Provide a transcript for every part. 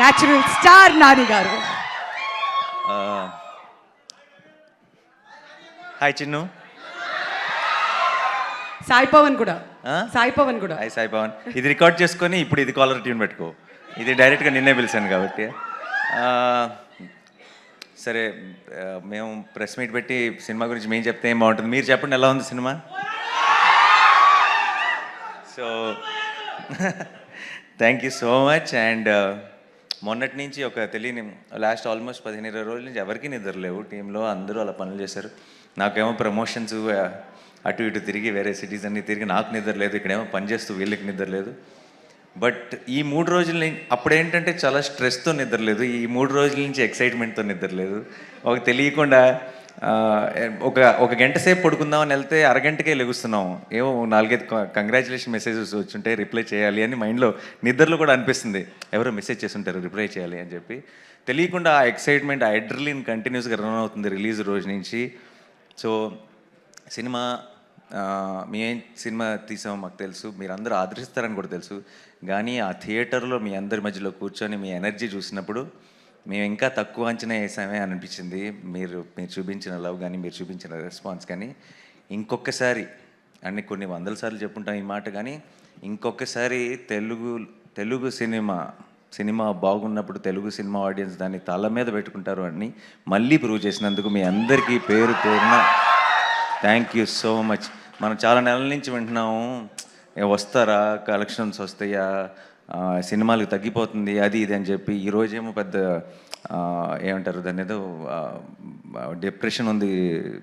Natural star Nani గారు. Hi Chinnu. Sai Pavan కూడా? సాయి పవన్ కూడా. హాయ్ సాయి పవన్. ఇది రికార్డ్ చేసుకొని ఇప్పుడు ఇది కాలర్ ట్యూన్ పెట్టుకో. ఇది డైరెక్ట్గా నిన్నే పిలిచాను కాబట్టి. సరే మేము ప్రెస్ మీట్ పెట్టి సినిమా గురించి మేము చెప్తే ఏం బాగుంటుంది? మీరు చెప్పండి ఎలా ఉంది cinema? So thank you so much and మొన్నటి నుంచి ఒక తెలియని లాస్ట్ ఆల్మోస్ట్ పదిహేను ఇరవై రోజుల నుంచి ఎవరికీ నిద్ర లేవు. టీంలో అందరూ అలా పనులు చేశారు. నాకేమో ప్రమోషన్స్ అటు ఇటు తిరిగి వేరే సిటీస్ అన్ని తిరిగి నాకు నిద్ర లేదు ఇక్కడేమో పని చేస్తూ వీళ్ళకి నిద్ర లేదు. బట్ ఈ మూడు రోజుల నుంచి అప్పుడేంటంటే చాలా స్ట్రెస్తో నిద్రలేదు. ఈ మూడు రోజుల నుంచి ఎక్సైట్మెంట్తో నిద్రలేదు. ఒక తెలియకుండా ఒక ఒక గంట సేపు పడుకుందామని వెళ్తే అరగంటకే లెగుస్తున్నాం. ఏమో నాలుగైదు కంగ్రాచులేషన్ మెసేజెస్ వచ్చుంటే రిప్లై చేయాలి అని మైండ్లో నిద్రలో కూడా అనిపిస్తుంది. ఎవరో మెసేజ్ చేస్తుంటారు రిప్లై చేయాలి అని చెప్పి. తెలియకుండా ఆ ఎక్సైట్మెంట్ ఆ ఎడ్రలిన్ కంటిన్యూస్గా రన్ అవుతుంది రిలీజ్ రోజు నుంచి. సో సినిమా మీ సినిమా తీసామో మాకు తెలుసు మీరు అందరూ ఆదరిస్తారని కూడా తెలుసు కానీ ఆ థియేటర్లో మీ అందరి మధ్యలో కూర్చొని మీ ఎనర్జీ చూసినప్పుడు మేము ఇంకా తక్కువ అంచనా వేసామే అనిపించింది. మీరు మీరు చూపించిన లవ్ కానీ మీరు చూపించిన రెస్పాన్స్ కానీ ఇంకొకసారి అన్ని కొన్ని వందల సార్లు చెప్పుంటాం ఈ మాట కానీ ఇంకొకసారి తెలుగు తెలుగు సినిమా సినిమా బాగున్నప్పుడు తెలుగు సినిమా ఆడియన్స్ దాన్ని తల మీద పెట్టుకుంటారు అని మళ్ళీ ప్రూవ్ చేసినందుకు మీ అందరికీ పేరు పేరున థ్యాంక్ యూ సో మచ్. మనం చాలా నెలల నుంచి వింటున్నాము వస్తారా కలెక్షన్స్ వస్తాయా సినిమాలకు తగ్గిపోతుంది అది ఇది అని చెప్పి ఈరోజేమో పెద్ద ఏమంటారు దాని ఏదో డిప్రెషన్ ఉంది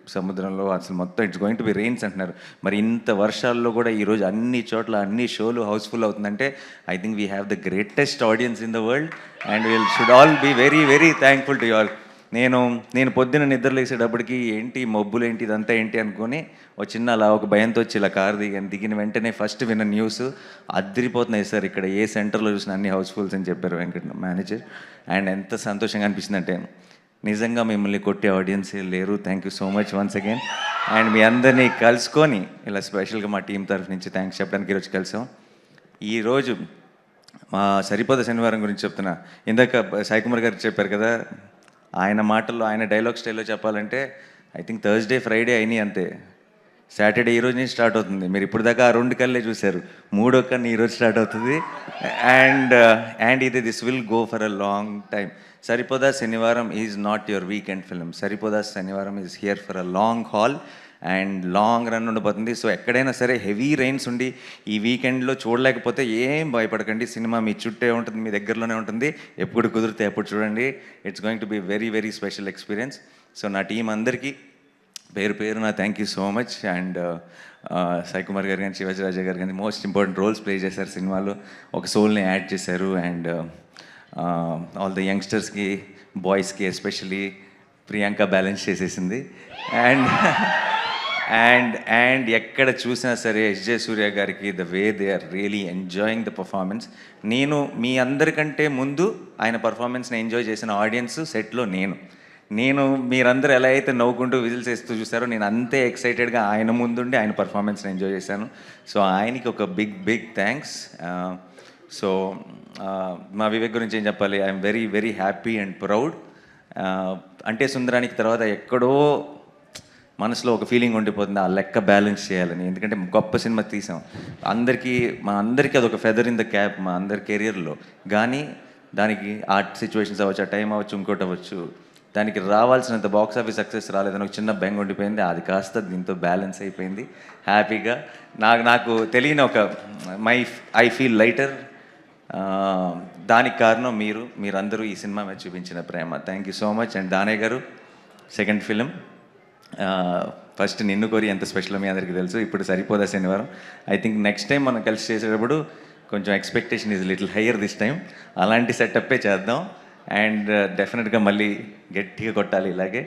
సముద్రంలో అసలు మొత్తం it's going to be rains అంటున్నారు. మరి ఇంత వర్షాల్లో కూడా ఈరోజు అన్ని చోట్ల అన్ని షోలు హౌస్ఫుల్ అవుతుందంటే I think we have the greatest audience in the world and will should all be very very thankful to all నేను నేను పొద్దున నిద్రలేసేటప్పటికి ఏంటి మబ్బులు ఏంటి ఇదంతా ఏంటి అనుకొని ఒక చిన్న అలా ఒక భయంతో వచ్చి ఇలా కారు దిగాను. దిగిన వెంటనే ఫస్ట్ విన్న న్యూస్ అద్దరిపోతున్నాయి సార్ ఇక్కడ ఏ సెంటర్లో చూసిన అన్ని హౌస్ఫుల్స్ అని చెప్పారు వెంకట మేనేజర్. అండ్ ఎంత సంతోషంగా అనిపించిందంటే నిజంగా మిమ్మల్ని కొట్టే ఆడియన్స్ లేరు. Thank you so much once again and మీ అందరినీ కలుసుకొని ఇలా స్పెషల్గా మా టీం తరఫు నుంచి థ్యాంక్స్ చెప్పడానికి ఈరోజు కలిసాం. ఈరోజు మా సరిపోద శనివారం గురించి చెప్తున్నా. ఇందాక సాయికుమార్ గారు చెప్పారు కదా ఆయన మాటల్లో ఆయన డైలాగ్ స్టైల్లో చెప్పాలంటే ఐ థింక్ థర్స్డే ఫ్రైడే అయినాయి అంతే. సాటర్డే ఈ రోజు నుంచి స్టార్ట్ అవుతుంది. మీరు ఇప్పుడు దాకా ఆ రెండు కళ్ళే చూశారు. మూడో కన్ను ఈరోజు స్టార్ట్ అవుతుంది. అండ్ అండ్ ఇది this will go for a long time Saripodhaa Sanivaaram is not your weekend film Saripodhaa Sanivaaram is here for a long haul. And long run ఉండిపోతుంది. సో ఎక్కడైనా సరే హెవీ రైన్స్ ఉండి ఈ వీకెండ్లో చూడలేకపోతే ఏం భయపడకండి. సినిమా మీ చుట్టే ఉంటుంది మీ దగ్గరలోనే ఉంటుంది. ఎప్పుడు కుదిరితే ఎప్పుడు చూడండి. It's going to be very very special experience so నా టీం అందరికీ పేరు పేరు నా thank you so much and Sai Kumar garu కానీ శివాజీ రాజా గారు కానీ మోస్ట్ ఇంపార్టెంట్ రోల్స్ ప్లే చేశారు సినిమాలో. ఒక సోల్ని యాడ్ చేశారు. అండ్ ఆల్ ద యంగ్స్టర్స్కి బాయ్స్కి ఎస్పెషలీ ప్రియాంక బ్యాలెన్స్ చేసేసింది. అండ్ అండ్ అండ్ ఎక్కడ చూసినా సరే ఎస్జే సూర్య గారికి the way they are really enjoying the performance నేను మీ అందరికంటే ముందు ఆయన పర్ఫార్మెన్స్ని ఎంజాయ్ చేసిన ఆడియన్స్ సెట్లో నేను. నేను మీరందరూ ఎలా అయితే నవ్వుకుంటూ విజిల్స్ వేస్తూ చూసారో నేను అంతే ఎక్సైటెడ్గా ఆయన ముందుండి ఆయన పర్ఫార్మెన్స్ని ఎంజాయ్ చేశాను. సో ఆయనకి ఒక బిగ్ బిగ్ థ్యాంక్స్ సో మా వివేక్ గురించి ఏం చెప్పాలి? I'm very very happy and proud Ante Sundaraniki తర్వాత ఎక్కడో మనసులో ఒక ఫీలింగ్ ఉండిపోతుంది ఆ లెక్క బ్యాలెన్స్ చేయాలని. ఎందుకంటే గొప్ప సినిమా తీసాం. అందరికీ మా అందరికీ అదొక ఫెదర్ ఇన్ ద క్యాప్ మా అందరి కెరియర్లో కానీ దానికి ఆ సిచ్యువేషన్స్ అవ్వచ్చు ఆ టైం అవ్వచ్చు ఇంకోటి అవ్వచ్చు. దానికి రావాల్సినంత బాక్స్ ఆఫీస్ సక్సెస్ రాలేదని ఒక చిన్న బెంగ ఉండిపోయింది. అది కాస్త దీంతో బ్యాలెన్స్ అయిపోయింది. హ్యాపీగా నాకు నాకు తెలియని ఒక మై ఐ ఫీల్ లైటర్ దానికి కారణం మీరు మీరందరూ ఈ సినిమా మీద చూపించిన ప్రేమ. Thank you so much and Danayya garu second film first నిన్ను కోరి ఎంత స్పెషల్ మీ అందరికీ తెలుసు ఇప్పుడు సరిపోదా శనివారం? ఐ థింక్ నెక్స్ట్ టైం మనం కలిసి చేసేటప్పుడు కొంచెం expectation is little higher this time అలాంటి సెటప్పే చేద్దాం. అండ్ డెఫినెట్గా uh, మళ్ళీ గట్టిగా కొట్టాలి ఇలాగే.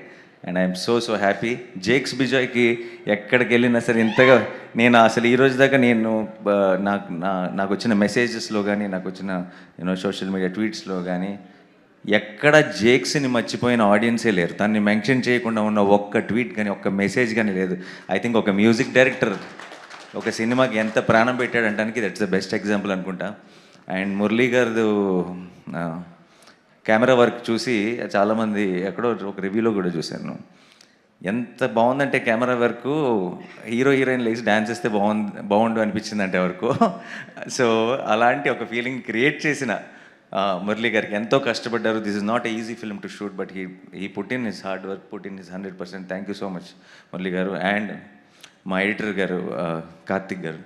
And I'm so so happy Jakes బిజాయ్కి ఎక్కడికి వెళ్ళినా సరే ఇంతగా నేను అసలు ఈ రోజు దాకా నేను uh, నాకు నా నాకు వచ్చిన మెసేజెస్లో కానీ నాకు వచ్చిన యూనో సోషల్ మీడియా ట్వీట్స్లో కానీ ఎక్కడ జేక్స్ని మర్చిపోయిన ఆడియన్సే లేరు. తన్ని మెన్షన్ చేయకుండా ఉన్న ఒక్క ట్వీట్ కానీ ఒక్క మెసేజ్ కానీ లేదు. ఐ థింక్ ఒక మ్యూజిక్ డైరెక్టర్ ఒక సినిమాకి ఎంత ప్రాణం పెట్టాడు అంటానికి దట్స్ ద బెస్ట్ ఎగ్జాంపుల్ అనుకుంటా. And Murali garu camera work చూసి చాలామంది ఎక్కడో ఒక రివ్యూలో కూడా చూశాను ఎంత బాగుందంటే కెమెరా వర్క్ హీరో హీరోయిన్ లేచి డ్యాన్స్ చేస్తే బాగుంది బాగుండు అనిపించింది అంటే వరకు సో అలాంటి ఒక ఫీలింగ్ క్రియేట్ చేసిన మురళీ గారికి ఎంతో కష్టపడ్డారు. This is not easy film to shoot but he ఈ put in his hard work put in his hundred percent thank you so much Murali garu. And మా ఎడిటర్ గారు కార్తిక్ గారు.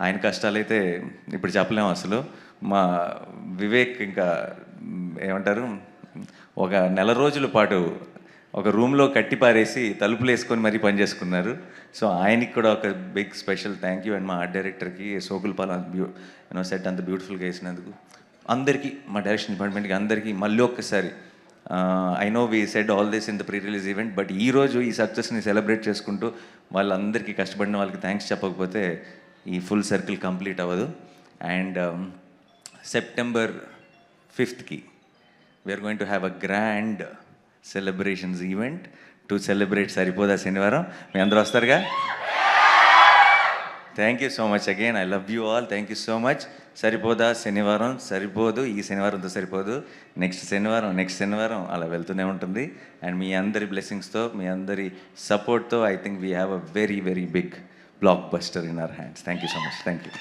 ఆయన కష్టాలైతే ఇప్పుడు చెప్పలేము అసలు. మా వివేక్ ఇంకా ఏమంటారు ఒక నెల రోజుల పాటు ఒక రూమ్లో కట్టి పారేసి తలుపులు వేసుకొని మరీ పనిచేసుకున్నారు సో ఆయనకి కూడా ఒక big special thank you and మా ఆర్ట్ డైరెక్టర్కి సోకుల్ పాల్ బ్యూ యూనో సెట్ అంత బ్యూటిఫుల్గా వేసినందుకు. అందరికీ మా డైరెక్షన్ డిపార్ట్మెంట్కి అందరికీ మళ్ళీ ఒక్కసారి I know we said all this in the pre release event but ఈరోజు ఈ సక్సెస్ని సెలబ్రేట్ చేసుకుంటూ వాళ్ళందరికీ కష్టపడిన వాళ్ళకి థ్యాంక్స్ చెప్పకపోతే ఈ ఫుల్ సర్కిల్ కంప్లీట్ అవ్వదు. And September ఫిఫ్త్కి we are going to have a grand celebrations event to celebrate Saripodhaa Sanivaaram. మీ అందరూ వస్తారుగా? Thank you so much again I love you all thank you so much Saripodhaa Sanivaaram? సరిపోదు. ఈ శనివారంతో సరిపోదు? Next శనివారం next శనివారం అలా వెళ్తూనే ఉంటుంది. And మీ అందరి బ్లెస్సింగ్స్తో మీ అందరి సపోర్ట్తో I think we have a very very big blockbuster in our hands. Thank you so much. Thank you.